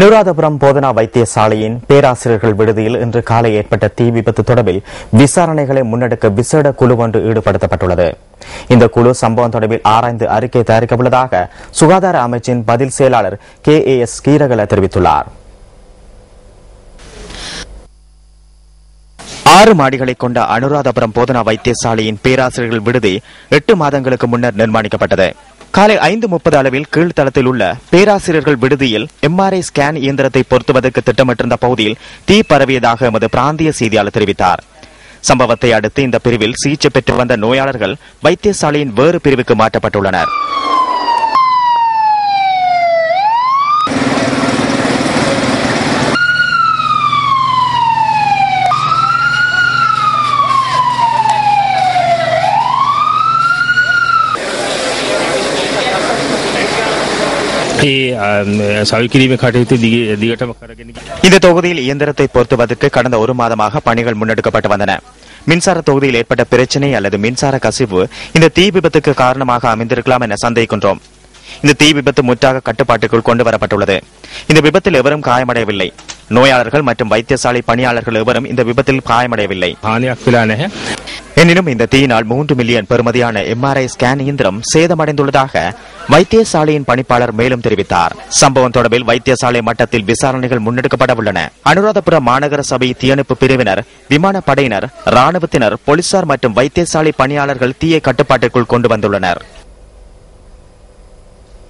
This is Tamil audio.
அனுராதபுரம் போதனா வைத்தியசாலையின் பேராசிரியர்கள் விடுதியில் இன்று காலை ஏற்பட்ட தீ விபத்து தொடர்பில் விசாரணைகளை முன்னெடுக்க விசேட குழு ஒன்று ஈடுபடுத்தப்பட்டுள்ளது. இந்த குழு சம்பவம் தொடர்பில் ஆராய்ந்து அறிக்கை தயாரிக்கப்பட்டதாக சுகாதார அமைச்சின் பதில் செயலாளர் கே ஏ எஸ் கீரகல தெரிவித்துள்ளார். ஆறு மாடிகளை கொண்ட அனுராதபுரம் போதனா வைத்தியசாலையின் பேராசிரியர்கள் விடுதி எட்டு மாதங்களுக்கு முன்னர் நிர்மாணிக்கப்பட்டது. காலை ஐந்து முப்பது அளவில் கீழ்த்தளத்தில் உள்ள பேராசிரியர்கள் விடுதியில் எம்ஆர்ஐ ஸ்கேன் இயந்திரத்தை பொருத்துவதற்கு திட்டமிட்டிருந்த பகுதியில் தீ பரவியதாக எமது பிராந்திய செய்தியாளர் தெரிவித்தார். சம்பவத்தை அடுத்து இந்த பிரிவில் சிகிச்சை பெற்று வந்த நோயாளர்கள் வைத்தியசாலையின் வேறு பிரிவுக்கு மாற்றப்பட்டுள்ளனர். ඒ සවිකිරීම කටයුතු දිග- දිගටම කරගෙන ගියා. இந்த தொகுதியில் இயந்திரத்தை பொருத்துவதற்கு கடந்த ஒரு மாதமாக பணிகள் முன்னெடுக்கப்பட்டு வந்தன மின்சார தொகுதியில் ஏற்பட்ட பிரச்சனை அல்லது மின்சார கசிவு இந்த தீ விபத்துக்கு காரணமாக அமைந்திருக்கலாம் என சந்தேகிக்கின்றோம் இந்த தீ விபத்து முற்றாக கட்டுப்பாட்டுக்குள் கொண்டு வரப்பட்டுள்ளது இந்த விபத்தில் எவரும் காயமடையவில்லை நோயாளர்கள் மற்றும் வைத்தியசாலை பணியாளர்கள் எவரும் இந்த விபத்தில் காயமடையவில்லை හානියක් වෙලා නැහැ. எனினும் இந்த தீயினால் மூன்று மில்லியன் பெறுமதியான எம்ஆர்ஐ ஸ்கேன் இயந்திரம் சேதமடைந்துள்ளதாக வைத்தியசாலையின் பணிப்பாளர் மேலும் தெரிவித்தார். சம்பவம் தொடர்பில் வைத்தியசாலை மட்டத்தில் விசாரணைகள் முன்னெடுக்கப்பட உள்ளன. அனுராதபுரம் மாநகர சபை தீயணைப்பு பிரிவினர் விமானப்படையினர் ராணுவத்தினர் போலீசார் மற்றும் வைத்தியசாலை பணியாளர்கள் தீயை கட்டுப்பாட்டிற்குள் கொண்டு வந்துள்ளனர்.